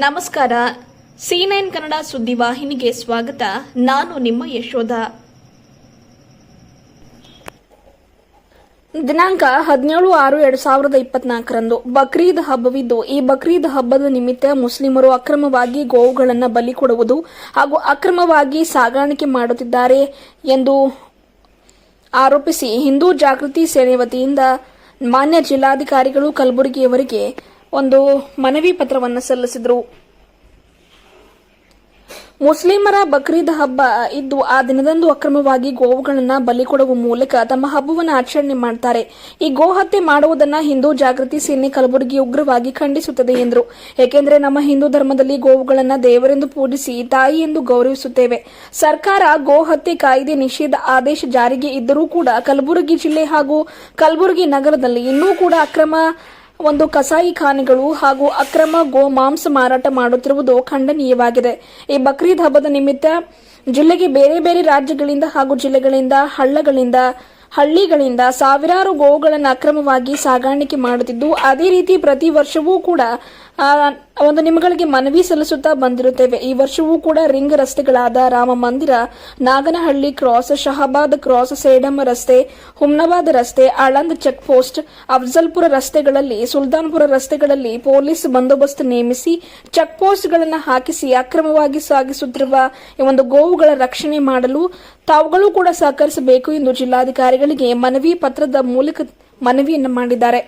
ನಮಸ್ಕಾರ. C nine Kannada ಸುದ್ದಿವಾಹಿನಿಗೆ ಸ್ವಾಗತ. ನಾನು ನಿಮ್ಮ ಯಶೋಧ. ದಿನಾಂಕ ಹದಿನೇಳು ಆರು ಎರಡು ಸಾವಿರದ ಇಪ್ಪತ್ನಾಲ್ಕರಂದು ಬಕ್ರೀದ್ ಹಬ್ಬವಿದ್ದು, ಈ ಬಕ್ರೀದ್ ಹಬ್ಬದ ನಿಮಿತ್ತ ಮುಸ್ಲಿಮರು ಅಕ್ರಮವಾಗಿ ಗೋವುಗಳನ್ನು ಬಲಿ ಕೊಡುವುದು ಹಾಗೂ ಅಕ್ರಮವಾಗಿ ಸಾಗಾಣಿಕೆ ಮಾಡುತ್ತಿದ್ದಾರೆ ಎಂದು ಆರೋಪಿಸಿ ಹಿಂದೂ ಜಾಗೃತಿ ಸೇನೆ ವತಿಯಿಂದ ಮಾನ್ಯ ಜಿಲ್ಲಾಧಿಕಾರಿಗಳು ಕಲಬುರಗಿಯವರಿಗೆ ಒಂದು ಮನವಿ ಪತ್ರವನ್ನು ಸಲ್ಲಿಸಿದರು. ಮುಸ್ಲಿಮರ ಬಕ್ರೀದ್ ಹಬ್ಬ ಇದ್ದು ಆ ದಿನದಂದು ಅಕ್ರಮವಾಗಿ ಗೋವುಗಳನ್ನು ಬಲಿ ಕೊಡುವ ಮೂಲಕ ತಮ್ಮ ಹಬ್ಬವನ್ನು ಆಚರಣೆ ಮಾಡ್ತಾರೆ. ಈ ಗೋ ಹತ್ಯೆ ಮಾಡುವುದನ್ನು ಹಿಂದೂ ಜಾಗೃತಿ ಸೇನೆ ಕಲಬುರಗಿ ಉಗ್ರವಾಗಿ ಖಂಡಿಸುತ್ತದೆ ಎಂದರು. ಏಕೆಂದರೆ ನಮ್ಮ ಹಿಂದೂ ಧರ್ಮದಲ್ಲಿ ಗೋವುಗಳನ್ನು ದೇವರೆಂದು ಪೂಜಿಸಿ ತಾಯಿ ಎಂದು ಗೌರವಿಸುತ್ತೇವೆ. ಸರ್ಕಾರ ಗೋ ಹತ್ಯೆ ಕಾಯ್ದೆ ನಿಷೇಧ ಆದೇಶ ಜಾರಿಗೆ ಇದ್ದರೂ ಕೂಡ ಕಲಬುರಗಿ ಜಿಲ್ಲೆ ಹಾಗೂ ಕಲಬುರಗಿ ನಗರದಲ್ಲಿ ಇನ್ನೂ ಕೂಡ ಅಕ್ರಮ ಒಂದು ಕಸಾಯಿಖಾನೆಗಳು ಹಾಗೂ ಅಕ್ರಮ ಗೋ ಮಾಂಸ ಮಾರಾಟ ಮಾಡುತ್ತಿರುವುದು ಖಂಡನೀಯವಾಗಿದೆ. ಈ ಬಕ್ರೀದ್ ಹಬ್ಬದ ನಿಮಿತ್ತ ಜಿಲ್ಲೆಗೆ ಬೇರೆ ಬೇರೆ ರಾಜ್ಯಗಳಿಂದ ಹಾಗೂ ಜಿಲ್ಲೆಗಳಿಂದ ಹಳ್ಳಗಳಿಂದ, ಹಳ್ಳಿಗಳಿಂದ ಸಾವಿರಾರು ಗೋವುಗಳನ್ನು ಅಕ್ರಮವಾಗಿ ಸಾಗಾಣಿಕೆ ಮಾಡುತ್ತಿದ್ದು, ಅದೇ ರೀತಿ ಪ್ರತಿ ವರ್ಷವೂ ಕೂಡ ಒಂದು ನಿಮಗಳಿಗೆ ಮನವಿ ಸಲ್ಲಿಸುತ್ತಾ ಬಂದಿರುತ್ತೇವೆ. ಈ ವರ್ಷವೂ ಕೂಡ ರಿಂಗ್ ರಸ್ತೆಗಳಾದ ರಾಮ ಮಂದಿರ ನಾಗನಹಳ್ಳಿ ಕ್ರಾಸ್, ಶಹಾಬಾದ್ ಕ್ರಾಸ್, ಸೇಡಂ ರಸ್ತೆ, ಹುಮ್ನಾಬಾದ್ ರಸ್ತೆ ಆಳಂದ್ ಚೆಕ್ ಪೋಸ್ಟ್ ಅಫ್ಜಲ್ಪುರ ರಸ್ತೆಗಳಲ್ಲಿ, ಸುಲ್ತಾನ್ಪುರ ರಸ್ತೆಗಳಲ್ಲಿ ಪೊಲೀಸ್ ಬಂದೋಬಸ್ತ್ ನೇಮಿಸಿ ಚೆಕ್ ಪೋಸ್ಟ್ಗಳನ್ನು ಹಾಕಿಸಿ ಅಕ್ರಮವಾಗಿ ಸಾಗಿಸುತ್ತಿರುವ ಈ ಒಂದು ಗೋವುಗಳ ರಕ್ಷಣೆ ಮಾಡಲು ತಾವುಗಳು ಕೂಡ ಸಹಕರಿಸಬೇಕು ಎಂದು ಜಿಲ್ಲಾಧಿಕಾರಿಗಳಿಗೆ ಮನವಿ ಪತ್ರದ ಮೂಲಕ ಮನವಿಯನ್ನು ಮಾಡಿದ್ದಾರೆ.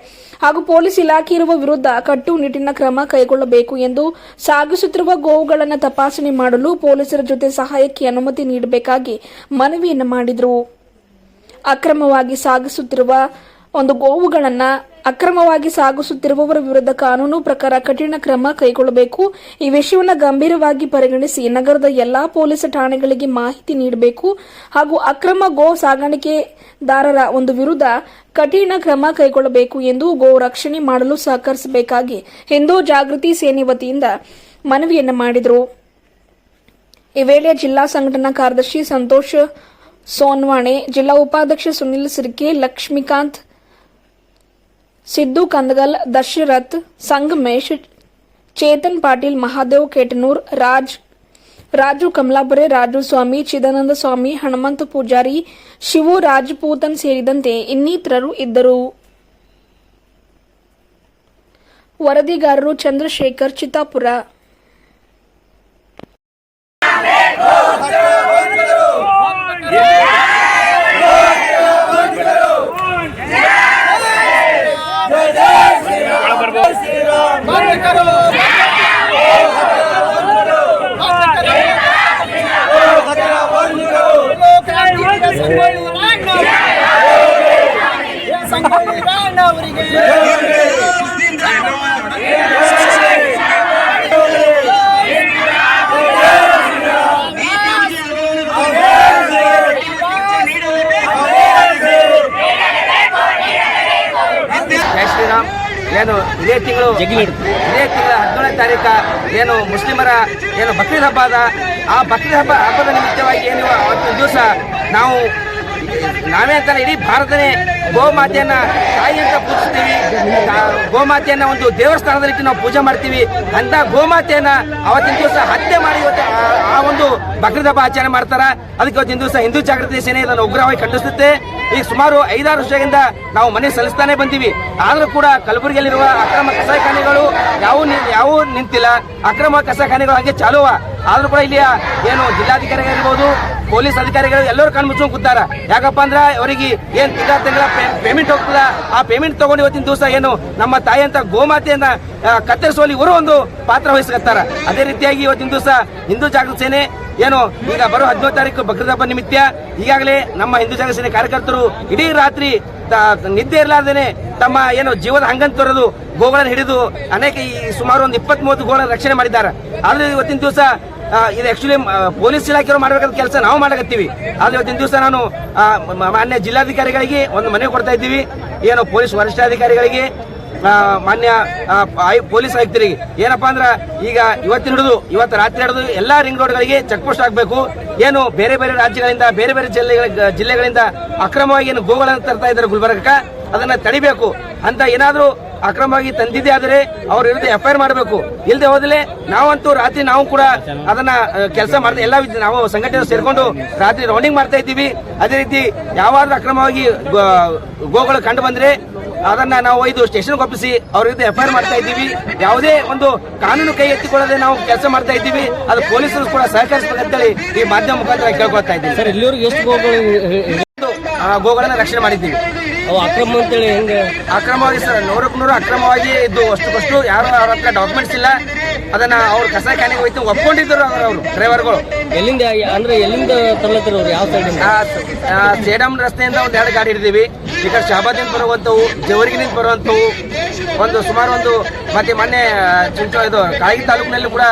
ಹಾಗೂ ಪೊಲೀಸ್ ಇಲಾಖೆ ಇರುವ ವಿರುದ್ಧ ಕಟ್ಟುನಿಟ್ಟಿನ ಕ್ರಮ ಕೈಗೊಳ್ಳಬೇಕು ಎಂದು ಸಾಗಿಸುತ್ತಿರುವ ಗೋವುಗಳನ್ನು ತಪಾಸಣೆ ಮಾಡಲು ಪೊಲೀಸರ ಜೊತೆ ಸಹಾಯಕ್ಕೆ ಅನುಮತಿ ನೀಡಬೇಕಾಗಿ ಮನವಿಯನ್ನು ಮಾಡಿದರು. ಅಕ್ರಮವಾಗಿ ಸಾಗಿಸುತ್ತಿರುವ ಒಂದು ಗೋವುಗಳನ್ನು ಅಕ್ರಮವಾಗಿ ಸಾಗಿಸುತ್ತಿರುವವರ ವಿರುದ್ಧ ಕಾನೂನು ಪ್ರಕಾರ ಕಠಿಣ ಕ್ರಮ ಕೈಗೊಳ್ಳಬೇಕು. ಈ ವಿಷಯವನ್ನು ಗಂಭೀರವಾಗಿ ಪರಿಗಣಿಸಿ ನಗರದ ಎಲ್ಲಾ ಪೊಲೀಸ್ ಠಾಣೆಗಳಿಗೆ ಮಾಹಿತಿ ನೀಡಬೇಕು. ಹಾಗೂ ಅಕ್ರಮ ಗೋ ಸಾಗಾಣಿಕೆದಾರರ ಒಂದು ವಿರುದ್ಧ ಕಠಿಣ ಕ್ರಮ ಕೈಗೊಳ್ಳಬೇಕು ಎಂದು ಗೋ ರಕ್ಷಣೆ ಮಾಡಲು ಸಹಕರಿಸಬೇಕಾಗಿ ಹಿಂದೂ ಜಾಗೃತಿ ಸೇನೆ ವತಿಯಿಂದ ಮನವಿಯನ್ನು ಮಾಡಿದರು. ಈ ವೇಳೆ ಜಿಲ್ಲಾ ಸಂಘಟನಾ ಕಾರ್ಯದರ್ಶಿ ಸಂತೋಷ್ ಸೋನ್ವಾಣೆ, ಜಿಲ್ಲಾ ಉಪಾಧ್ಯಕ್ಷ ಸುನಿಲ್ ಸಿರ್ಕೆ, ಲಕ್ಷ್ಮೀಕಾಂತ್ ಸಿದ್ದು ಕಂದಗಲ್, ದಶರಥ್, ಸಂಗಮೇಶ್, ಚೇತನ್ ಪಾಟೀಲ್, ಮಹಾದೇವ್ ಕೇಟನೂರ್, ರಾಜ್, ರಾಜು ಕಮಲಾಪುರೆ, ರಾಜು ಸ್ವಾಮಿ, ಚಿದಾನಂದ ಸ್ವಾಮಿ, ಹನುಮಂತ ಪೂಜಾರಿ, ಶಿವು ರಾಜಪೂತನ್ ಸೇರಿದಂತೆ ಇನ್ನಿತರರು ಇದ್ದರು. ವರದಿಗಾರರು ಚಂದ್ರಶೇಖರ್, ಚಿತ್ತಾಪುರ. ಏನು ಇದೇ ತಿಂಗಳು ಇದೇ ತಿಂಗಳ ಹದಿನೇಳನೇ ತಾರೀಕು ಏನು ಮುಸ್ಲಿಮರ ಏನು ಬಕ್ರೀದ್ ಹಬ್ಬ ಅದ. ಆ ಬಕ್ರೀದ್ ಹಬ್ಬ ಹಬ್ಬದ ನಿಮಿತ್ತವಾಗಿ ಏನು ಅವತ್ತಿನ ದಿವಸ ನಾವು ನಾವೇ ಅಂತಲ್ಲ ಇಡೀ ಭಾರತನೇ ಗೋಮಾತೆಯನ್ನ ತಾಯಿ ಅಂತ ಪೂಜಿಸ್ತೀವಿ. ಗೋಮಾತೆಯನ್ನ ಒಂದು ದೇವಸ್ಥಾನದಲ್ಲಿ ನಾವು ಪೂಜೆ ಮಾಡ್ತೀವಿ. ಅಂತ ಗೋಮಾತೆಯನ್ನ ಅವತ್ತಿನ ದಿವಸ ಹತ್ಯೆ ಮಾಡಿ ಬಕ್ರೀದ್ ಹಬ್ಬ ಆಚರಣೆ ಮಾಡ್ತಾರ. ಅದಕ್ಕೆ ಇವತ್ತಿನ ದಿವಸ ಹಿಂದೂ ಜಾಗೃತಿ ಸೇನೆ ಇದನ್ನು ಉಗ್ರವಾಗಿ ಖಂಡಿಸುತ್ತೆ. ಈಗ ಸುಮಾರು ಐದಾರು ವರ್ಷದಿಂದ ನಾವು ಮನೆ ಸಲ್ಲಿಸ್ತಾನೆ ಬಂದೀವಿ. ಆದರೂ ಕೂಡ ಕಲಬುರಗಿಯಲ್ಲಿರುವ ಅಕ್ರಮ ಕಸಾಯಿಖಾನೆಗಳು ಯಾವ ಯಾವ ನಿಂತಿಲ್ಲ. ಅಕ್ರಮ ಕಸಾಯಿಖಾನೆಗಳು ಹಾಗೆ ಚಾಲುವ. ಆದರೂ ಕೂಡ ಇಲ್ಲಿಯ ಏನು ಜಿಲ್ಲಾಧಿಕಾರಿಗಳಿರ್ಬೋದು ಪೊಲೀಸ್ ಅಧಿಕಾರಿಗಳು ಎಲ್ಲರೂ ಕಣ್ಮುಚ್ಚು ಕೂತಾರ. ಯಾಕಪ್ಪ ಅಂದ್ರೆ ಅವರಿಗೆ ಏನ್ ತಿಂಗಳ ತಿಂಗಳ ಪೇಮೆಂಟ್ ಹೋಗ್ತದ? ಆ ಪೇಮೆಂಟ್ ತಗೊಂಡು ಇವತ್ತಿನ ದಿವಸ ಏನು ನಮ್ಮ ತಾಯಿ ಅಂತ ಗೋಮಾತೆಯನ್ನ ಕತ್ತರಿಸುವಲ್ಲಿ ಇವರು ಒಂದು ಪಾತ್ರ ವಹಿಸ್ಕತ್ತಾರ ಅದೇ ರೀತಿಯಾಗಿ ಇವತ್ತಿನ ದಿವಸ ಹಿಂದೂ ಜಾಗೃತಿ ಸೇನೆ ಏನು? ಈಗ ಬರೋ ಹದಿನೈದು ತಾರೀಕು ಬಕ್ರೀದ್ ಹಬ್ಬ ನಿಮಿತ್ತ ಈಗಾಗಲೇ ನಮ್ಮ ಹಿಂದೂ ಜನಸೇನೆ ಸೇನೆ ಕಾರ್ಯಕರ್ತರು ಇಡೀ ರಾತ್ರಿ ನಿದ್ದೆ ಇರಲಾರ್ದೇನೆ ತಮ್ಮ ಏನು ಜೀವದ ಹಂಗಂತ ತೊರೆದು ಗೋಗಳನ್ನು ಹಿಡಿದು ಅನೇಕ ಈ ಸುಮಾರು ಒಂದು ಇಪ್ಪತ್ತ್ ಮೂವತ್ತು ರಕ್ಷಣೆ ಮಾಡಿದ್ದಾರೆ. ಆದ್ರೆ ಇವತ್ತಿನ ದಿವಸ ಇದು ಆಕ್ಚುಲಿ ಪೊಲೀಸ್ ಇಲಾಖೆಯವರು ಮಾಡಬೇಕಾದ ಕೆಲಸ ನಾವು ಮಾಡಕತ್ತೀವಿ. ಆದ್ರೆ ಇವತ್ತಿನ ದಿವಸ ನಾನು ಮಾನ್ಯ ಜಿಲ್ಲಾಧಿಕಾರಿಗಳಿಗೆ ಒಂದು ಮನೆ ಕೊಡ್ತಾ ಇದ್ದೀವಿ. ಏನು ಪೊಲೀಸ್ ವರಿಷ್ಠಾಧಿಕಾರಿಗಳಿಗೆ ಮಾನ್ಯ ಪೊಲೀಸ್ ಆಯುಕ್ತರಿಗೆ. ಏನಪ್ಪಾ ಅಂದ್ರೆ, ಈಗ ಇವತ್ತಿನ ಹಿಡಿದು, ಇವತ್ತು ರಾತ್ರಿ ಹಿಡಿದು ಎಲ್ಲಾ ರಿಂಗ್ ರೋಡ್ಗಳಿಗೆ ಚೆಕ್ ಪೋಸ್ಟ್ ಆಗಬೇಕು ಏನು ಬೇರೆ ಬೇರೆ ರಾಜ್ಯಗಳಿಂದ, ಬೇರೆ ಬೇರೆ ಜಿಲ್ಲೆಗಳ, ಜಿಲ್ಲೆಗಳಿಂದ ಅಕ್ರಮವಾಗಿ ಏನು ಗೋಗಳನ್ನು ತರ್ತಾ ಇದ್ದಾರೆ ಗುಲ್ಬರ್ಗಕ್ಕೆ, ಅದನ್ನ ತಡಿಬೇಕು. ಅಂತ ಏನಾದರೂ ಅಕ್ರಮವಾಗಿ ತಂದಿದ್ದೆ ಆದರೆ ಅವ್ರ ವಿರುದ್ಧ ಎಫ್ ಮಾಡಬೇಕು. ಇಲ್ಲದೆ ಹೋದಲ್ಲಿ ನಾವಂತೂ ರಾತ್ರಿ ನಾವು ಕೂಡ ಅದನ್ನ ಕೆಲಸ ಮಾಡ್ತಾ, ಎಲ್ಲ ನಾವು ಸಂಘಟನೆ ಸೇರ್ಕೊಂಡು ರಾತ್ರಿ ರೌಂಡಿಂಗ್ ಮಾಡ್ತಾ ಇದ್ದೀವಿ. ಅದೇ ರೀತಿ ಯಾವಾದ್ರೂ ಅಕ್ರಮವಾಗಿ ಗೋಗಳು ಕಂಡು ಬಂದ್ರೆ ಅದನ್ನ ನಾವು ಇದು ಸ್ಟೇಷನ್ ಒಪ್ಪಿಸಿ ಅವ್ರ ವಿರುದ್ಧ ಎಫ್ ಐ ಆರ್ ಮಾಡ್ತಾ ಇದ್ದೀವಿ. ಯಾವುದೇ ಒಂದು ಕಾನೂನು ಕೈ ಎತ್ತಿಕೊಳ್ಳದೆ ನಾವು ಕೆಲಸ ಮಾಡ್ತಾ ಇದ್ದೀವಿ. ಅದು ಪೊಲೀಸರು ಕೂಡ ಸಹಕರಿಸಬೇಕಂತೇಳಿ ಈ ಮಾಧ್ಯಮ ಮುಖಾಂತರ ಕೇಳ್ಕೊಳ್ತಾ ಇದ್ದೀವಿ. ಸರ್ ಇಲ್ಲಿವರೆಗೆ ಎಷ್ಟು ಗೋಗಳನ್ನ ರಕ್ಷಣೆ ಮಾಡಿದ್ದೀವಿ. ಅವು ಅಕ್ರಮ ಅಂತೇಳಿ ಹೆಂಗೆ? ಅಕ್ರಮವಾಗಿ ಸರ್ ನೂರಕ್ಕೆ ನೂರು ಅಕ್ರಮವಾಗಿ ಇದ್ದು ಅಷ್ಟಕ್ಕಷ್ಟು ಯಾರು ಅವ್ರ ಹತ್ರ ಡಾಕ್ಯುಮೆಂಟ್ಸ್ ಇಲ್ಲ. ಅದನ್ನ ಅವ್ರು ಕಸ ಖಾನೆಗೆ ಹೋಯ್ತು ಒಪ್ಕೊಂಡಿದ್ರು ಅವರು ಡ್ರೈವರ್ಗಳು. ಎಲ್ಲಿಂದ ಅಂದ್ರೆ ಎಲ್ಲಿಂದ ತರ್ಲತ್ತೀರ ಅವ್ರು ಯಾವ ಸೇಡಂ ರಸ್ತೆಯಿಂದ ಒಂದ್ ಎರಡು ಗಾಡಿ ಹಿಡಿದೀವಿ. ಈ ಕಡೆ ಬರುವಂಥವು ಬರುವಂತವು ಜವರಿಗಿನಿಂದ ಬರುವಂಥವು ಒಂದು ಸುಮಾರು ಒಂದು ಮತ್ತೆ ಮೊನ್ನೆ ಚುಂಚು ಇದು ಕಾಯಿ ತಾಲೂಕಿನಲ್ಲಿ ಕೂಡ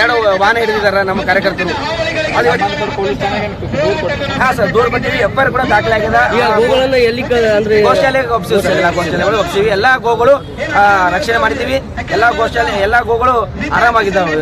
ಎರಡು ವಾಹನ ಹಿಡಿದಿದ್ದಾರೆ ನಮ್ಮ ಕಾರ್ಯಕರ್ತರು. ಅದು ಹಾ ಸರ್ ದೂರ ಬಂದಿವಿ ಎಫ್ ಕೂಡ ದಾಖಲಾಗಿದೆ. ಎಲ್ಲ ಗೋಶಾಲೆಗಳು ಒಪ್ಸಿವಿ ಎಲ್ಲಾ ಗೋಗಳು ರಕ್ಷಣೆ ಮಾಡಿದ್ದೀವಿ. ಎಲ್ಲಾ ಗೋಶಾಲೆ ಎಲ್ಲಾ ಗೋಗಳು ಆರಾಮಾಗಿದ್ದಾವೆ